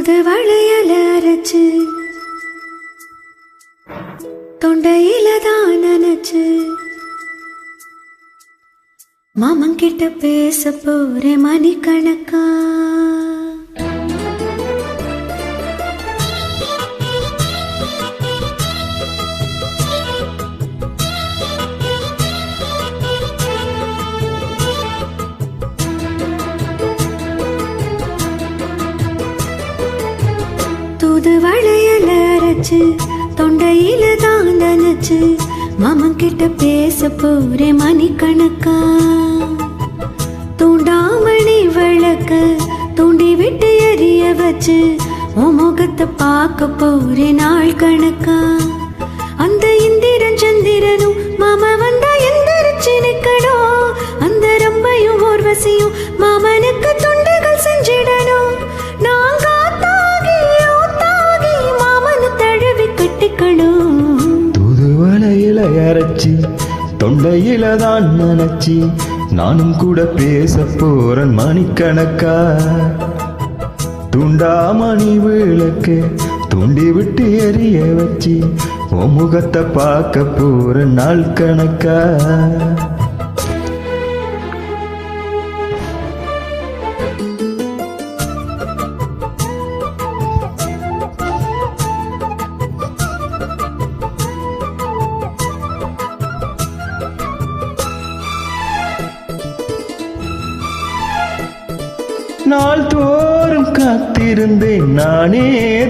தூது வளையல அரைச்சு தொண்டையில தான் நினைச்சு மாமன் கிட்ட பேச போறேன் கணக்கா தூது வளையல அரைச்சு தொண்டையில தான் நினைச்சு மாமன் கிட்ட பேச போறேன் மணிக்கணக்கா. தூண்டாமணி விளக்க தூண்டி விட்டு எரிய வச்சு உன் முகத்தை பார்க்க போறேன் நாள் கணக்கா. அந்த இந்திரன் சந்திரனும் மாமா வந்தா எந்திரிச்சு நிக்கணும். அந்த ரொம்பையும் ஓர்வசியும் மாமனுக்கு நினைச்சி தொண்டையில தான் நினைச்சி நானும் கூட பேச போறன் மணிக்கணக்கா. துண்டா மணி விளக்கு தூண்டி விட்டு எரிய வச்சு உன் முகத்தை பார்க்க போற நாள் கணக்கா. நாள் தோறும் காத்திருந்தேன். நானே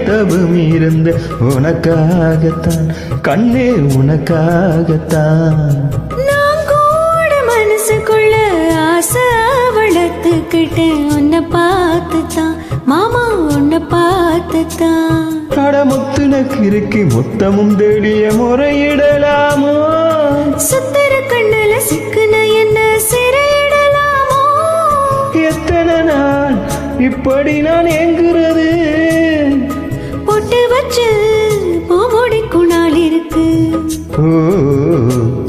தவம் இருந்தேன் உனக்காகத்தான் கண்ணே உனக்காகத்தான். நான் கூட மனசுக்குள்ள ஆசை வளர்த்துக்கிட்டேன். உன்னை பார்த்து தான் மாமா உன்னை பார்த்து தான் கடமுத்துன கிறுக்கி மொத்தமும் தேடிய முறையிடலாமோ? சுத்தர இப்படி நான் எங்குறது பொட்டு வச்சு பூமுடிக்கும் நாள் இருக்கு.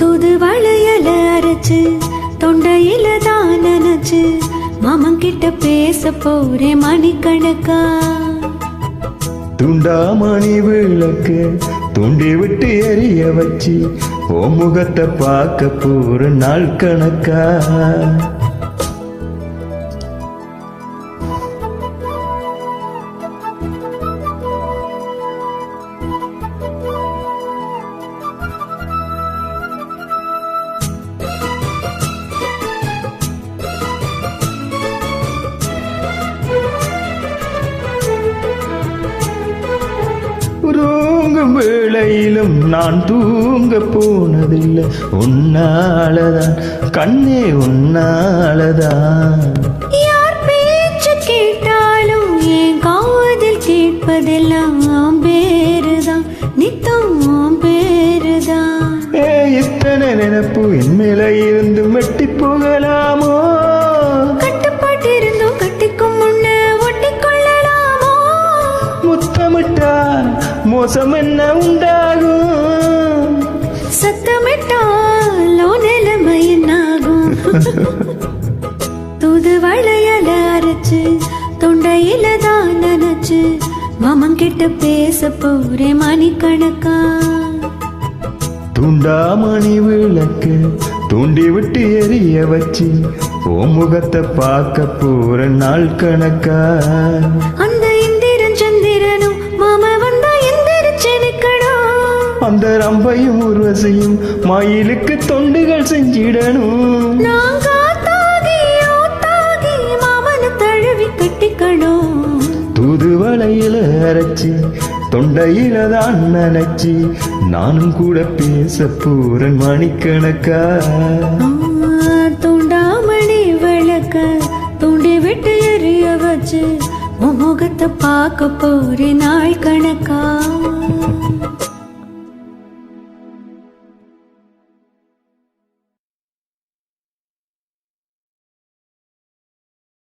தூது வளையல அரைச்சு தொண்டையில தான் நினைச்சு மாமன் கிட்ட பேச போறேன் மணிக்கணக்கா. துண்டாமணி விளக்கு தூண்டி விட்டு எரிய வச்சு ஓ முகத்தை பார்க்க போற நாள் கணக்கா. தூங்கும் வேளையிலும் நான் தூங்க போனதில்லை. உன்னாலதான் கண்ணே உன்னாலதான். யார் பேச்சு கேட்டாலும் என் காதில் கேட்பதெல்லாம் பேருதான். நித்தம் பேருதான். ஏ இத்தனை நினைப்பு என் மேல இருந்து மெட்டி போகலாமோ? கட்டுப்பாட்டிருந்தும் கட்டிக்கும் முன்ன ஒட்டிக்கொள்ளலாமோ முத்தமிட்டால் மோசம் என்ன உண்டாகும்? சத்தமிட்டாலோ நிலைமை என்னாகும்? தூது வளையல அரைச்சு தொண்டையில தான் நினைச்சு மாமன் கிட்ட பேச போறேன் மணிக்கணக்கா? துண்டாமணி விளக்கு தூண்டி விட்டு எரிய வச்சு ஓ முகத்தை பார்க்க போற நாள் கணக்கா? அந்த அந்த ரம்பையும் உருவசையும் மயிலுக்கு தொண்டுகள் செஞ்சிடணும். கட்டிக்கணும். தூதுவளையில அரைச்சி தொண்டையில தான் நினைச்சி நானும் கூட பேச போறேன் மணிக்கணக்கா. தூண்டாமணி விளக்க தூண்டி விட்டு எரிய வச்சு முகத்தை பார்க்க போறேன் நாள் கணக்கா.